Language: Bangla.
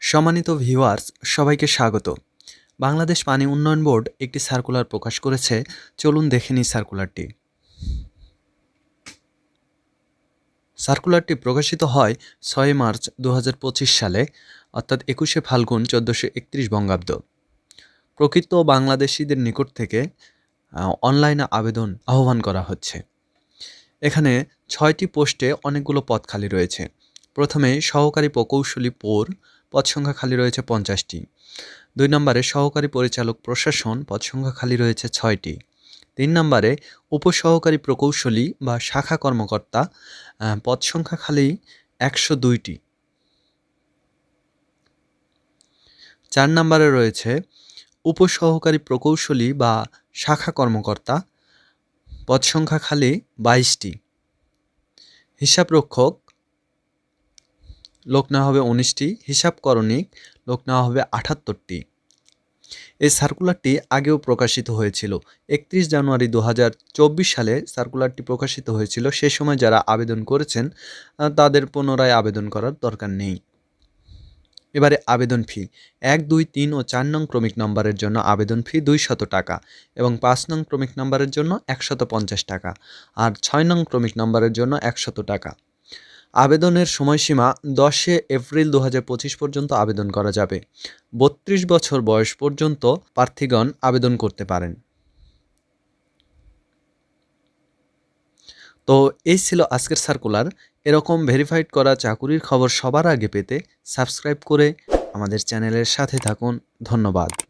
সম্মানিত ভিউয়ার্স, সবাইকে স্বাগত। বাংলাদেশ পানি উন্নয়ন বোর্ড একটি সার্কুলার প্রকাশ করেছে। চলুন দেখে নিই সার্কুলারটি। সার্কুলারটি প্রকাশিত হয় ছয় মার্চ দু হাজার পঁচিশ সালে, অর্থাৎ একুশে ফাল্গুন চোদ্দোশো একত্রিশ বঙ্গাব্দ। প্রকৃত বাংলাদেশিদের নিকট থেকে অনলাইনে আবেদন আহ্বান করা হচ্ছে। এখানে ছয়টি পোস্টে অনেকগুলো পদ খালি রয়েছে। প্রথমে সহকারী প্রকৌশলী পোর পদ সংখ্যা খালি রয়েছে পঞ্চাশটি। দুই নম্বরে সহকারী পরিচালক প্রশাসন পদ সংখ্যা খালি রয়েছে ছয়টি। তিন নম্বরে উপসহকারী প্রকৌশলী বা শাখা কর্মকর্তা পদ সংখ্যা খালি একশো দুইটি। চার নম্বরে রয়েছে উপসহকারী প্রকৌশলী বা শাখা কর্মকর্তা পদ সংখ্যা খালি বাইশটি। হিসাবরক্ষক লোক নেওয়া হবে উনিশটি। হিসাবকরণিক লোক নেওয়া হবে আটাত্তরটি। এই সার্কুলারটি আগেও প্রকাশিত হয়েছিল। একত্রিশ জানুয়ারি দু হাজার চব্বিশ সালে সার্কুলারটি প্রকাশিত হয়েছিল। সে সময় যারা আবেদন করেছেন তাদের পুনরায় আবেদন করার দরকার নেই। এবারে আবেদন ফি এক, দুই, তিন ও চার নং ক্রমিক নম্বরের জন্য আবেদন ফি দুইশত টাকা এবং পাঁচ নং ক্রমিক নম্বরের জন্য একশত পঞ্চাশ টাকা। আর ছয় নং ক্রমিক নম্বরের জন্য একশত টাকা। আবেদনের সময়সীমা দশে এপ্রিল দু পর্যন্ত আবেদন করা যাবে। বত্রিশ বছর বয়স পর্যন্ত প্রার্থীগণ আবেদন করতে পারেন। তো এই ছিল আজকের সার্কুলার। এরকম ভেরিফাইড করা চাকুরির খবর সবার আগে পেতে সাবস্ক্রাইব করে আমাদের চ্যানেলের সাথে থাকুন। ধন্যবাদ।